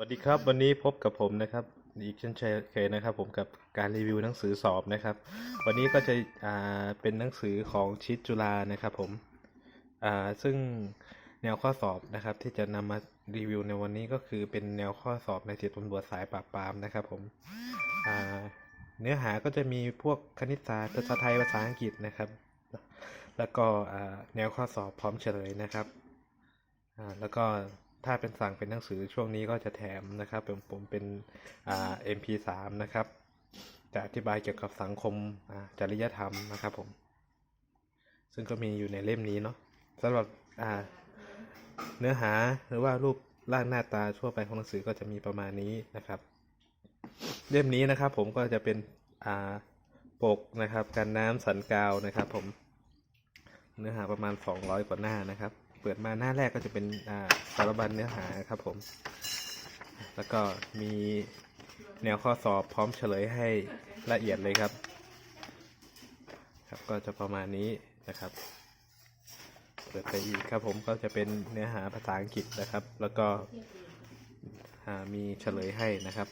สวัสดีครับวันนี้พบกับผมนะครับอีกเช่นเคยนะครับ ผมกับการรีวิวหนังสือสอบนะครับ วันนี้ก็จะอ่าเป็นหนังสือของชิดจุฬานะครับ ผมอ่าซึ่งแนวข้อสอบนะครับ ที่จะนำมารีวิวในวันนี้ก็คือเป็นแนวข้อสอบในสิบตำรวจสายปราบปรามนะครับ ผมอ่าเนื้อหาก็จะมีพวกคณิตศาสตร์ภาษาไทยภาษาอังกฤษนะครับ แล้วก็อ่าแนวข้อสอบพร้อมเฉลยนะครับอ่าแล้วก็ ถ้าเป็นสั่งเป็นหนังสือช่วงนี้ก็จะแถมนะครับผมผมเป็นอ่า MP3 นะครับ จะอธิบายเกี่ยวกับสังคมจริยธรรมนะครับผม ซึ่งก็มีอยู่ในเล่มนี้เนาะสำหรับอ่าเนื้อหาหรือว่ารูปร่างหน้าตาทั่วไปของหนังสือก็จะมีประมาณนี้นะครับ เล่มนี้นะครับผมก็จะเป็นอ่าปกนะครับกันน้ำสันกาวนะครับผมเนื้อหาประมาณ 200 กว่าหน้านะครับ เปิดมาหน้าแรกก็จะเป็นสารบัญเนื้อหาครับผม แล้วก็มีแนวข้อสอบพร้อมเฉลยให้ละเอียดเลยครับ ครับก็จะประมาณนี้นะครับ เปิดไปอีกครับผมก็จะเป็นเนื้อหาภาษาอังกฤษนะครับ แล้วก็มีเฉลยให้นะครับ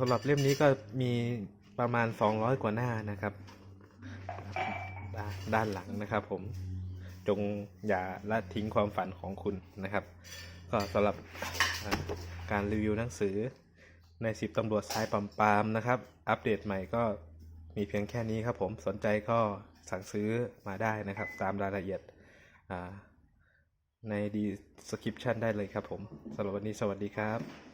สำหรับเล่มนี้ก็มีประมาณ 200 กว่าหน้านะครับ ด้านหลังนะครับ ผมจงอย่าละทิ้งความฝันของคุณนะครับ ก็สำหรับการรีวิวหนังสือในสิบตำรวจสายปัมปามนะครับ อัปเดตใหม่ก็มีเพียงแค่นี้ครับผมสนใจก็สั่งซื้อมาได้นะครับ ตามรายละเอียดในดีสคริปชันได้เลยครับผมสำหรับวันนี้สวัสดีครับ